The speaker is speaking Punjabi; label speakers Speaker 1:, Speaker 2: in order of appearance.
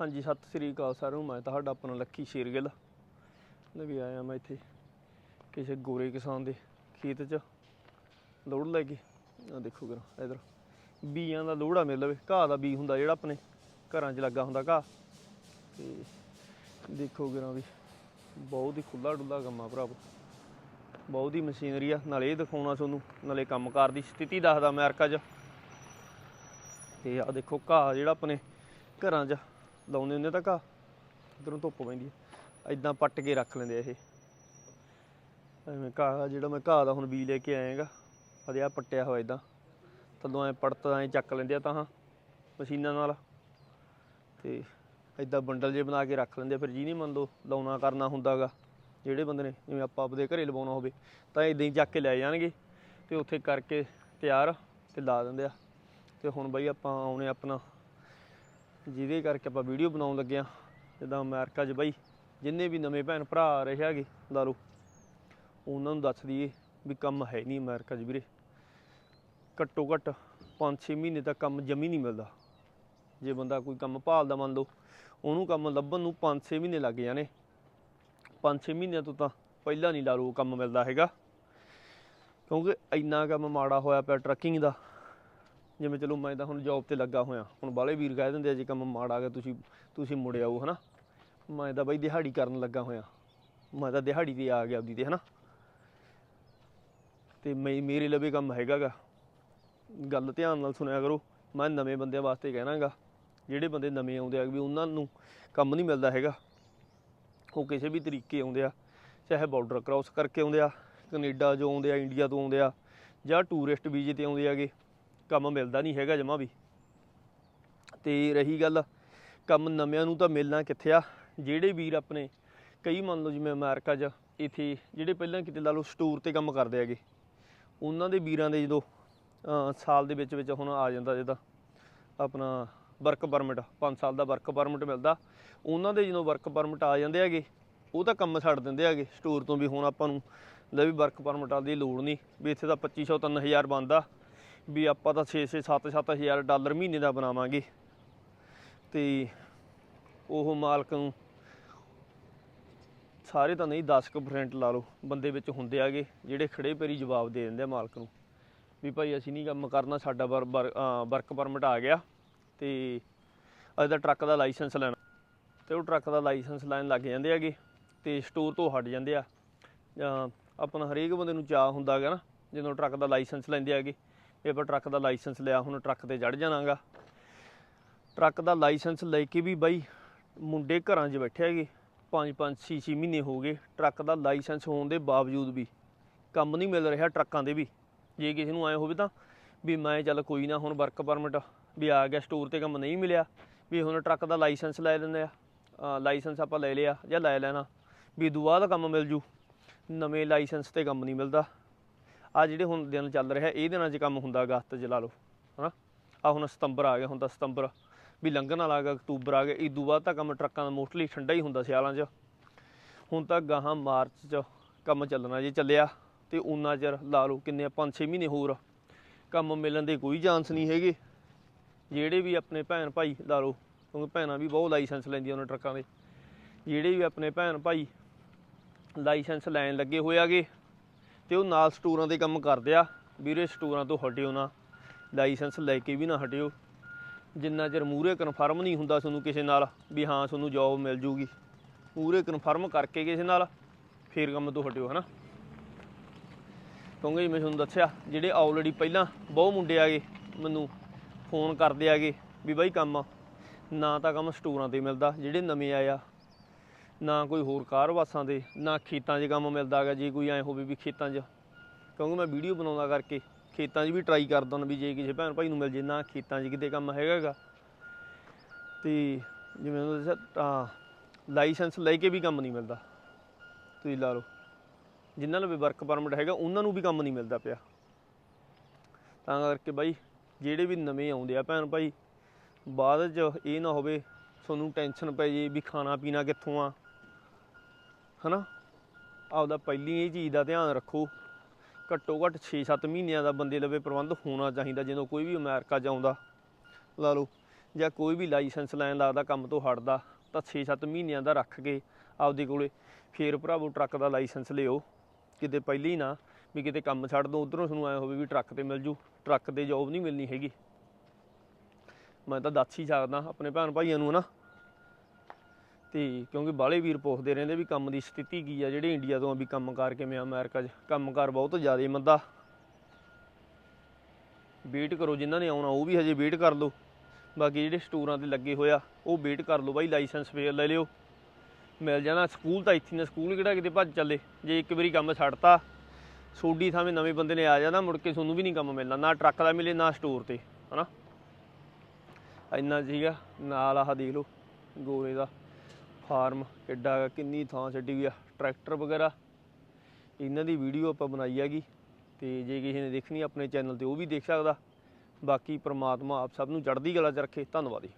Speaker 1: ਹਾਂਜੀ, ਸਤਿ ਸ੍ਰੀ ਅਕਾਲ ਸਾਰਿਆਂ ਨੂੰ। ਮੈਂ ਤੁਹਾਡਾ ਆਪਣਾ ਲੱਕੀ ਸ਼ੇਰਗਿੱਲ। ਵੀ ਆਇਆ ਮੈਂ ਇੱਥੇ ਕਿਸੇ ਗੋਰੇ ਕਿਸਾਨ ਦੇ ਖੇਤ 'ਚ। ਲੋੜ ਲੈ ਕੇ। ਆ ਦੇਖੋ ਕਰਾ ਇਧਰ। ਬੀਆਂ ਦਾ ਲੋੜਾ ਮਿਲ ਲਵੇ। ਘਾਹ ਦਾ ਬੀ ਹੁੰਦਾ ਜਿਹੜਾ ਆਪਣੇ ਘਰਾਂ 'ਚ ਲੱਗਾ ਹੁੰਦਾ ਘਾਹ। ਤੇ ਦੇਖੋ ਕਰਾ ਵੀ, ਬਹੁਤ ਹੀ ਖੁੱਲਾ ਡੁੱਲਾ ਕੰਮ ਆ ਭਰਾਵੋ। ਬਹੁਤ ਹੀ ਮਸ਼ੀਨਰੀ ਆ। ਨਾਲੇ ਇਹ ਦਿਖਾਉਣਾ ਤੁਹਾਨੂੰ, ਨਾਲੇ ਕੰਮਕਾਰ ਦੀ ਸਥਿਤੀ ਦੱਸਦਾ ਅਮਰੀਕਾ 'ਚ। ਤੇ ਆ ਦੇਖੋ ਘਾਹ ਜਿਹੜਾ ਆਪਣੇ ਘਰਾਂ ਚ ਲਾਉਂਦੇ ਹੁੰਦੇ ਤਾਂ ਘਾਹ। ਇਧਰੋਂ ਧੁੱਪ ਪੈਂਦੀ ਹੈ ਐਦਾਂ ਪੱਟ ਕੇ ਰੱਖ ਲੈਂਦੇ ਆ ਇਹ। ਐਵੇਂ ਘਾਹ ਜਿਹੜਾ ਮੈਂ ਘਾਹ ਦਾ ਹੁਣ ਬੀ ਲੈ ਕੇ ਆਏਗਾ ਅਦੇ ਆ ਪੱਟਿਆ ਹੋਇਆ ਇਦਾਂ ਥੱਲੋਂ ਐ ਪੜਤ ਐ ਚੱਕ ਲੈਂਦੇ ਆ ਤਾਂ ਮਸ਼ੀਨਾਂ ਨਾਲ। ਤੇ ਐਦਾਂ ਬੰਡਲ ਜੇ ਬਣਾ ਕੇ ਰੱਖ ਲੈਂਦੇ ਆ, ਫਿਰ ਜੀ ਨਹੀਂ ਮੰਨ ਲਓ ਲਾਉਣਾ ਕਰਨਾ ਹੁੰਦਾਗਾ। ਜਿਹੜੇ ਬੰਦੇ ਨੇ, ਜਿਵੇਂ ਆਪਾਂ ਆਪਦੇ ਘਰੇ ਲਵਾਉਣਾ ਹੋਵੇ, ਤਾਂ ਇਦਾਂ ਹੀ ਚੱਕ ਕੇ ਲੈ ਜਾਣਗੇ। ਤੇ ਉੱਥੇ ਕਰਕੇ ਤਿਆਰ ਤੇ ਲਾ ਦਿੰਦੇ ਆ। ਤੇ ਹੁਣ ਬਈ ਆਪਾਂ ਆਉਣੇ ਆਪਣਾ ਜਿਹਦੇ ਕਰਕੇ ਆਪਾਂ ਵੀਡੀਓ ਬਣਾਉਣ ਲੱਗੇ ਆ ਜਿੱਦਾਂ ਅਮਰੀਕਾ 'ਚ ਬਈ, ਜਿੰਨੇ ਵੀ ਨਵੇਂ ਭੈਣ ਭਰਾ ਆ ਰਹੇ ਹੈਗੇ ਲਾ ਲਓ ਉਹਨਾਂ ਨੂੰ ਦੱਸ ਦਈਏ ਵੀ ਕੰਮ ਹੈ ਨਹੀਂ ਅਮਰੀਕਾ 'ਚ ਵੀਰੇ। ਘੱਟੋ ਘੱਟ 5-6 ਮਹੀਨੇ ਤੱਕ ਕੰਮ ਜਮੀ ਨਹੀਂ ਮਿਲਦਾ। ਜੇ ਬੰਦਾ ਕੋਈ ਕੰਮ ਭਾਲਦਾ ਮੰਨ ਲਓ, ਉਹਨੂੰ ਕੰਮ ਲੱਭਣ ਨੂੰ 5-6 ਮਹੀਨੇ ਲੱਗ ਜਾਣੇ। 5-6 ਮਹੀਨਿਆਂ ਤੋਂ ਤਾਂ ਪਹਿਲਾਂ ਨਹੀਂ ਲਾ ਲਓ ਕੰਮ ਮਿਲਦਾ ਹੈਗਾ। ਕਿਉਂਕਿ ਇੰਨਾ ਕੰਮ ਮਾੜਾ ਹੋਇਆ ਪਿਆ ਟਰੱਕਿੰਗ ਦਾ। ਜਿਵੇਂ ਚਲੋ ਮੈਂ ਤਾਂ ਹੁਣ ਜੌਬ ਤੇ ਲੱਗਾ ਹੋਇਆ, ਹੁਣ ਬਾਲੇ ਵੀਰ ਕਹਿ ਦਿੰਦੇ ਆ ਜੇ ਕੰਮ ਮਾੜਾ ਗਿਆ ਤੁਸੀਂ ਤੁਸੀਂ ਮੁੜ ਆਓ, ਹਨਾ? ਮੈਂ ਤਾਂ ਬਈ ਦਿਹਾੜੀ ਕਰਨ ਲੱਗਾ ਹੋਇਆ। ਮੈਂ ਤਾਂ ਦਿਹਾੜੀ ਤੇ ਆ ਗਿਆ ਆਪਦੀ ਤੇ, ਹਨਾ? ਤੇ ਮੈਂ, ਮੇਰੇ ਲਵੇ ਕੰਮ ਹੈਗਾਗਾ। ਗੱਲ ਧਿਆਨ ਨਾਲ ਸੁਣਿਆ ਕਰੋ। ਮੈਂ ਨਵੇਂ ਬੰਦਿਆਂ ਵਾਸਤੇ ਕਹਿਣਾਗਾ ਜਿਹੜੇ ਬੰਦੇ ਨਵੇਂ ਆਉਂਦੇ ਆ ਵੀ ਉਹਨਾਂ ਨੂੰ ਕੰਮ ਨਹੀਂ ਮਿਲਦਾ ਹੈਗਾ। ਉਹ ਕਿਸੇ ਵੀ ਤਰੀਕੇ ਆਉਂਦੇ ਆ, ਚਾਹੇ ਬਾਰਡਰ ਕ੍ਰਾਸ ਕਰਕੇ ਆਉਂਦੇ ਆ, ਕੈਨੇਡਾ ਜੋ ਆਉਂਦੇ ਆ, ਇੰਡੀਆ ਤੋਂ ਆਉਂਦੇ ਆ, ਜਾਂ ਟੂਰਿਸਟ ਵੀਜ਼ੇ ਤੇ ਆਉਂਦੇ ਆਗੇ। ਕੰਮ ਮਿਲਦਾ ਨਹੀਂ ਹੈਗਾ ਜਮਾ ਵੀ। ਤੇ ਰਹੀ ਗੱਲ, ਕੰਮ ਨਵਿਆਂ ਨੂੰ ਤਾਂ ਮਿਲਣਾ ਕਿੱਥੇ ਆ? ਜਿਹੜੇ ਵੀਰ ਆਪਣੇ, ਕਈ ਮੰਨ ਲਓ ਜਿਵੇਂ ਅਮਰੀਕਾ 'ਚ ਇੱਥੇ, ਜਿਹੜੇ ਪਹਿਲਾਂ ਕਿਤੇ ਲਾ ਲਓ ਸਟੋਰ ਤੇ ਕੰਮ ਕਰਦੇ ਹੈਗੇ, ਉਹਨਾਂ ਦੇ ਵੀਰਾਂ ਦੇ ਜਦੋਂ ਸਾਲ ਦੇ ਵਿੱਚ ਵਿੱਚ ਹੁਣ ਆ ਜਾਂਦਾ ਜਿੱਦਾਂ ਆਪਣਾ ਵਰਕ ਪਰਮਿਟ 5 ਸਾਲ ਦਾ ਵਰਕ ਪਰਮਿਟ ਮਿਲਦਾ, ਉਹਨਾਂ ਦੇ ਜਦੋਂ ਵਰਕ ਪਰਮਿਟ ਆ ਜਾਂਦੇ ਹੈਗੇ, ਉਹ ਤਾਂ ਕੰਮ ਛੱਡ ਦਿੰਦੇ ਹੈਗੇ ਸਟੋਰ ਤੋਂ ਵੀ ਹੁਣ ਆਪਾਂ ਨੂੰ, ਲੈ ਵੀ ਵਰਕ ਪਰਮਿਟਾਂ ਦੀ ਲੋੜ ਨਹੀਂ, ਵੀ ਇੱਥੇ ਤਾਂ 2500 3000 ਬਣਦਾ ਵੀ ਆਪਾਂ ਤਾਂ 6 6 7 7000 ਡਾਲਰ ਮਹੀਨੇ ਦਾ ਬਣਾਵਾਂਗੇ। ਤੇ ਉਹ ਮਾਲਕ ਨੂੰ ਸਾਰੇ ਤਾਂ ਨਹੀਂ 10% ਲਾ ਲਓ, ਬੰਦੇ ਵਿੱਚ ਹੁੰਦੇ ਆਗੇ, ਜਿਹੜੇ ਖੜੇ ਪੈਰੀ ਜਵਾਬ ਦੇ ਦਿੰਦੇ ਆ ਮਾਲਕ ਨੂੰ। ਵੀ ਭਾਈ ਅਸੀਂ ਨਹੀਂ ਕੰਮ ਕਰਨਾ, ਸਾਡਾ ਵਰਕ ਪਰਮਿਟ ਆ ਗਿਆ, ਤੇ ਅਸੀਂ ਤਾਂ ਟਰੱਕ ਦਾ ਲਾਇਸੈਂਸ ਲੈਣਾ। ਤੇ ਉਹ ਟਰੱਕ ਦਾ ਲਾਇਸੈਂਸ ਲੈਣ ਲੱਗ ਜਾਂਦੇ ਹੈਗੇ ਤੇ ਸਟੋਰ ਤੋਂ ਹਟ ਜਾਂਦੇ ਆ। ਜਾਂ ਆਪਣਾ ਹਰੇਕ ਬੰਦੇ ਨੂੰ ਚਾਹ ਹੁੰਦਾ ਹੈਗਾ ਨਾ, ਜਦੋਂ ਟਰੱਕ ਦਾ ਲਾਇਸੈਂਸ ਲੈਂਦੇ ਹੈਗੇ ਵੀ ਆਪਾਂ ਟਰੱਕ ਦਾ ਲਾਇਸੈਂਸ ਲਿਆ, ਹੁਣ ਟਰੱਕ ਤੇ ਚੜ ਜਾਣਾਗਾ। ਟਰੱਕ ਦਾ ਲਾਇਸੈਂਸ ਲੈ ਕੇ ਵੀ ਬਾਈ ਮੁੰਡੇ ਘਰਾਂ 'ਚ ਬੈਠੇ ਹੈਗੇ 5-5 6-6 ਮਹੀਨੇ ਹੋ ਗਏ, ਟਰੱਕ ਦਾ ਲਾਇਸੈਂਸ ਹੋਣ ਦੇ ਬਾਵਜੂਦ ਵੀ ਕੰਮ ਨਹੀਂ ਮਿਲ ਰਿਹਾ ਟਰੱਕਾਂ ਦੇ ਵੀ। ਜੇ ਕਿਸੇ ਨੂੰ ਆਏ ਹੋਵੇ ਤਾਂ ਵੀ ਮੈਂ ਚੱਲ ਕੋਈ ਨਾ, ਹੁਣ ਵਰਕ ਪਰਮਿਟ ਵੀ ਆ ਗਿਆ ਸਟੋਰ ਤੇ ਕੰਮ ਨਹੀਂ ਮਿਲਿਆ, ਵੀ ਹੁਣ ਟਰੱਕ ਦਾ ਲਾਇਸੈਂਸ ਲੈ ਲੈਂਦੇ ਆ। ਲਾਇਸੈਂਸ ਆਪਾਂ ਲੈ ਲਿਆ ਜਾਂ ਲੈ ਲੈਣਾ, ਵੀ ਦੁਆ ਦਾ ਕੰਮ ਮਿਲ ਜੂ, ਨਵੇਂ ਲਾਇਸੈਂਸ ਤੇ ਕੰਮ ਨਹੀਂ ਮਿਲਦਾ। ਆ ਜਿਹੜੇ ਹੁਣ ਦਿਨ ਚੱਲ ਰਿਹਾ, ਇਹ ਦਿਨਾਂ 'ਚ ਕੰਮ ਹੁੰਦਾ ਅਗਸਤ 'ਚ ਲਾ ਲਓ, ਹਨਾ? ਆ ਹੁਣ ਸਤੰਬਰ ਆ ਗਿਆ ਹੁਣ ਤਾਂ ਸਤੰਬਰ, ਵੀ ਲੰਘਣ ਵਾਲਾ ਆ ਅਕਤੂਬਰ ਆ ਗਿਆ ਇਦੋਂ ਬਾਅਦ ਤਾਂ ਕੰਮ ਟਰੱਕਾਂ ਦਾ ਮੋਸਟਲੀ ਠੰਡਾ ਹੀ ਹੁੰਦਾ ਸਿਆਲਾਂ 'ਚ। ਹੁਣ ਤਾਂ ਗਾਹਾਂ ਮਾਰਚ 'ਚ ਕੰਮ ਚੱਲਣਾ ਜੇ ਚੱਲਿਆ, ਤੇ ਉਨਾ ਚਿਰ ਲਾ ਲਓ ਕਿੰਨੇ 5-6 ਮਹੀਨੇ ਹੋਰ। ਕੰਮ ਮਿਲਣ ਦੇ ਕੋਈ ਚਾਂਸ ਨਹੀਂ ਹੈਗੇ। ਜਿਹੜੇ ਵੀ ਆਪਣੇ ਭੈਣ ਭਾਈ, ਲਾ ਲਓ, ਕਿਉਂਕਿ ਭੈਣਾਂ ਵੀ ਬਹੁਤ ਲਾਇਸੈਂਸ ਲੈਂਦੀਆਂ ਉਹਨਾਂ ਟਰੱਕਾਂ ਦੇ। ਜਿਹੜੇ ਵੀ ਆਪਣੇ ਭੈਣ ਭਾਈ ਲਾਇਸੈਂਸ ਲੈਣ ਲੱਗੇ ਹੋਏ ਆਗੇ ਤੇ ਉਹ ਨਾਲ ਸਟੋਰਾਂ ਦੇ ਕੰਮ ਕਰਦੇ ਆ। ਵੀਰੇ, ਸਟੋਰਾਂ ਤੋਂ ਹਟਿਓ ਨਾ। ਲਾਇਸੈਂਸ ਲੈ ਕੇ ਵੀ ਨਾ ਹਟਿਓ। ਜਿੰਨਾ ਚਿਰ ਮੂਰੇ ਕਨਫਰਮ ਨਹੀਂ ਹੁੰਦਾ ਤੁਹਾਨੂੰ ਕਿਸੇ ਨਾਲ ਵੀ ਹਾਂ, ਤੁਹਾਨੂੰ ਜੌਬ ਮਿਲ ਜੂਗੀ। ਮੂਰੇ ਕਨਫਰਮ ਕਰਕੇ ਕਿਸੇ ਨਾਲ ਫੇਰ ਕੰਮ ਤੋਂ ਹਟਿਓ, ਹਨਾ? ਕਿਉਂਕਿ ਮੈਂ ਤੁਹਾਨੂੰ ਦੱਸਿਆ, ਜਿਹੜੇ ਆਲਰੇਡੀ ਪਹਿਲਾਂ ਬਹੁਤ ਮੁੰਡੇ ਆਗੇ, ਮੈਨੂੰ ਫੋਨ ਕਰਦੇ ਆਗੇ ਵੀ ਬਾਈ ਕੰਮ ਨਾ ਤਾਂ ਕੰਮ ਸਟੋਰਾਂ ਤੇ ਮਿਲਦਾ, ਜਿਹੜੇ ਨਵੇਂ ਆਇਆ ਨਾ ਕੋਈ ਹੋਰ ਕਾਰਵਾਸਾਂ ਦੇ, ਨਾ ਖੇਤਾਂ 'ਚ ਕੰਮ ਮਿਲਦਾ ਹੈਗਾ, ਜੇ ਕੋਈ ਐ ਹੋਵੇ ਵੀ ਖੇਤਾਂ 'ਚ। ਕਿਉਂਕਿ ਮੈਂ ਵੀਡੀਓ ਬਣਾਉਂਦਾ ਕਰਕੇ ਖੇਤਾਂ 'ਚ ਵੀ ਟਰਾਈ ਕਰਦਾ ਹਾਂ ਵੀ ਜੇ ਕਿਸੇ ਭੈਣ ਭਾਈ ਨੂੰ ਮਿਲ ਜੇ, ਨਾ ਖੇਤਾਂ 'ਚ ਕਿਤੇ ਕੰਮ ਹੈਗਾਗਾ ਤੇ ਜਿਵੇਂ ਉਹ ਦੱਸਿਆ, ਤਾਂ ਲਾਇਸੈਂਸ ਲੈ ਕੇ ਵੀ ਕੰਮ ਨਹੀਂ ਮਿਲਦਾ। ਤੁਸੀਂ ਲਾ ਲਓ ਜਿਨ੍ਹਾਂ ਨੂੰ ਵੀ ਵਰਕ ਪਰਮਿਟ ਹੈਗਾ, ਉਹਨਾਂ ਨੂੰ ਵੀ ਕੰਮ ਨਹੀਂ ਮਿਲਦਾ ਪਿਆ। ਤਾਂ ਕਰਕੇ ਬਾਈ, ਜਿਹੜੇ ਵੀ ਨਵੇਂ ਆਉਂਦੇ ਆ ਭੈਣ ਭਾਈ, ਬਾਅਦ 'ਚ ਇਹ ਨਾ ਹੋਵੇ, ਤੁਹਾਨੂੰ ਟੈਨਸ਼ਨ ਪੈ ਜੇ ਵੀ ਖਾਣਾ ਪੀਣਾ ਕਿੱਥੋਂ ਆ। ਹਨਾ? ਆਪਦਾ ਪਹਿਲੀ ਇਹ ਚੀਜ਼ ਦਾ ਧਿਆਨ ਰੱਖੋ। ਘੱਟੋ ਘੱਟ 6-7 ਮਹੀਨਿਆਂ ਦਾ ਬੰਦੇ ਲਵੇ ਪ੍ਰਬੰਧ ਹੋਣਾ ਚਾਹੀਦਾ, ਜਦੋਂ ਕੋਈ ਵੀ ਅਮਰੀਕਾ 'ਚ ਆਉਂਦਾ। ਲਾ ਲਓ, ਜਾਂ ਕੋਈ ਵੀ ਲਾਇਸੈਂਸ ਲੈਣ ਲੱਗਦਾ ਕੰਮ ਤੋਂ ਹਟਦਾ, ਤਾਂ 6-7 ਮਹੀਨਿਆਂ ਦਾ ਰੱਖ ਕੇ ਆਪਦੇ ਕੋਲੇ ਫੇਰ ਭਰਾਵੋ ਟਰੱਕ ਦਾ ਲਾਇਸੈਂਸ ਲਿਓ। ਕਿਤੇ ਪਹਿਲੀ ਨਾ ਵੀ ਕਿਤੇ ਕੰਮ ਛੱਡ ਦੋ, ਉਧਰੋਂ ਤੁਹਾਨੂੰ ਐ ਹੋਵੇ ਵੀ ਟਰੱਕ ਤੇ ਮਿਲ ਜੂ। ਟਰੱਕ ਤੇ ਜੌਬ ਨਹੀਂ ਮਿਲਣੀ ਹੈਗੀ। ਮੈਂ ਤਾਂ ਦੱਸ ਹੀ ਸਕਦਾ ਆਪਣੇ ਭੈਣ ਭਾਈਆਂ ਨੂੰ ਨਾ ਤੇ ਕਿਉਂਕਿ ਬਾਹਲੇ ਵੀਰ ਪੁੱਛਦੇ ਰਹਿੰਦੇ ਵੀ ਕੰਮ ਦੀ ਸਥਿਤੀ ਕੀ ਆ, ਜਿਹੜੇ ਇੰਡੀਆ ਤੋਂ ਆ ਵੀ ਕੰਮਕਾਰ ਕਿਵੇਂ ਆ ਅਮਰੀਕਾ 'ਚ ਕੰਮਕਾਰ ਬਹੁਤ ਜ਼ਿਆਦਾ ਮੰਦਾ ਵੇਟ ਕਰੋ, ਜਿਨ੍ਹਾਂ ਨੇ ਆਉਣਾ ਉਹ ਵੀ ਹਜੇ ਵੇਟ ਕਰ ਲਓ। ਬਾਕੀ ਜਿਹੜੇ ਸਟੋਰਾਂ ਤੇ ਲੱਗੇ ਹੋਇਆ ਉਹ ਵੇਟ ਕਰ ਲਓ ਬਾਈ ਲਾਇਸੈਂਸ ਫੇਰ ਲੈ ਲਿਓ। ਮਿਲ ਜਾਣਾ ਸਕੂਲ ਤਾਂ ਇੱਥੇ ਨਾ ਸਕੂਲ ਕਿਹੜਾ ਕਿਤੇ ਭੱਜ ਚੱਲੇ। ਜੇ ਇੱਕ ਵਾਰੀ ਕੰਮ ਛੱਡਤਾ ਸੋਡੀ ਥਾਵੇਂ ਨਵੇਂ ਬੰਦੇ ਨੇ ਆ ਜਾਣਾ, ਮੁੜ ਕੇ ਤੁਹਾਨੂੰ ਵੀ ਨਹੀਂ ਕੰਮ ਮਿਲਣਾ, ਨਾ ਟਰੱਕ ਦਾ ਮਿਲੇ, ਨਾ ਸਟੋਰ ਤੇ, ਹਨਾ? ਇੰਨਾ ਸੀਗਾ, ਨਾਲ ਆਹ ਦੇਖ ਲਓ, ਗੋਰੇ ਦਾ। ਫਾਰਮ ਕਿੱਡਾ ਕਿੰਨੀ ਥਾਂ ਛੱਡੀ ਹੋਈ ਆ, ਟਰੈਕਟਰ ਵਗੈਰਾ। ਇਹਨਾਂ ਦੀ ਵੀਡੀਓ ਆਪਾਂ ਬਣਾਈ ਹੈਗੀ, ਤੇ ਜੇ ਕਿਸੇ ਨੇ ਦੇਖਣੀ ਆਪਣੇ ਚੈਨਲ ਤੇ, ਉਹ ਵੀ ਦੇਖ ਸਕਦਾ। ਬਾਕੀ ਪ੍ਰਮਾਤਮਾ ਆਪ ਸਭ ਨੂੰ ਚੜ੍ਹਦੀ ਕਲਾ ਚ ਰੱਖੇ। ਧੰਨਵਾਦ ਜੀ।